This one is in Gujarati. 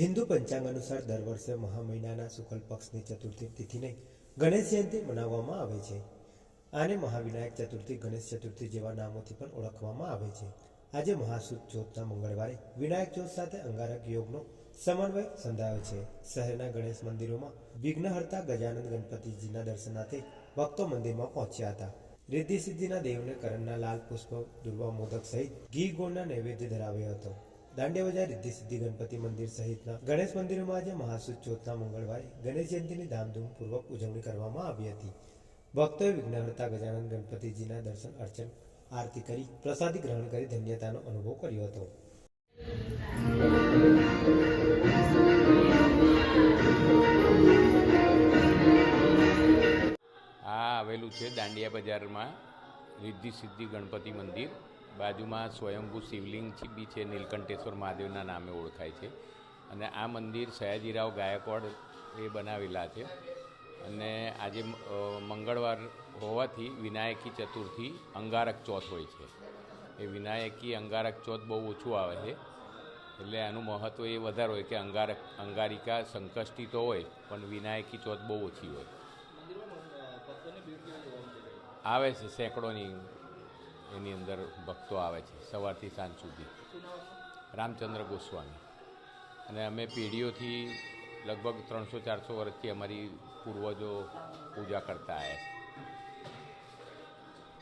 હિન્દુ પંચાંગ અનુસાર દર વર્ષે મહા મહિનાના શુક્લ પક્ષની ચતુર્થી તિથિને ગણેશ જયંતિ મનાવવામાં આવે છે. આને મહાવિનાયક ચતુર્થી, ગણેશ ચતુર્થી જેવા નામોથી પણ ઓળખવામાં આવે છે. આજે મહાસુદ ચોથના મંગળવારે વિનાયક ચોથ સાથે અંગારક યોગનો સમન્વય સંધાયો છે. શહેરના ગણેશ મંદિરોમાં વિઘ્નહર્તા ગજાનંદ ગણપતિજીના દર્શનાર્થે ભક્તો મંદિરમાં પહોંચ્યા હતા. રિદ્ધિ સિદ્ધિના દેવને કરણના લાલ પુષ્પ દુર્વા મોદક સહિત ઘી ગોળના નૈવેદ્ય ધરાવ્યો હતો. દાંડિયા બજાર રિદ્ધિ સિદ્ધિ ગણપતિ મંદિર સહિતના ગણેશ મંદિરોમાં આજે મહાસુદ ચોથના મંગળવારે ગણેશ જયંતિની ધામધૂમપૂર્વક ઉજવણી કરવામાં આવી હતી. ભક્તોએ વિઘ્નહર્તા ગજાનંદ ગણપતિજીના દર્શન, અર્ચન, આરતી કરી, પ્રસાદી ગ્રહણ કરી ધન્યતાનો અનુભવ કર્યો હતો. આ આવેલું છે દાંડિયા બજારમાં રિદ્ધિ સિદ્ધિ ગણપતિ મંદિર. બાજુમાં સ્વયંભૂ શિવલિંગ બી છે, નીલકંઠેશ્વર મહાદેવના નામે ઓળખાય છે. અને આ મંદિર સયાજીરાવ ગાયકવાડ એ બનાવેલા છે. અને આજે મંગળવાર હોવાથી વિનાયકી ચતુર્થી અંગારક ચોથ હોય છે. એ વિનાયકી અંગારક ચોથ બહુ ઓછું આવે છે. એટલે આનું મહત્ત્વ એ વધારે હોય કે અંગારક, અંગારિકા સંકષ્ટી તો હોય, પણ વિનાયકી ચોથ બહુ ઓછી હોય. આવે છે, સેંકડોની એની અંદર ભક્તો આવે છે, સવારથી સાંજ સુધી. રામચંદ્ર ગોસ્વામી. અને અમે પેઢીઓથી લગભગ ત્રણસો ચારસો વર્ષથી અમારી પૂર્વજો પૂજા કરતા આવ્યા છે.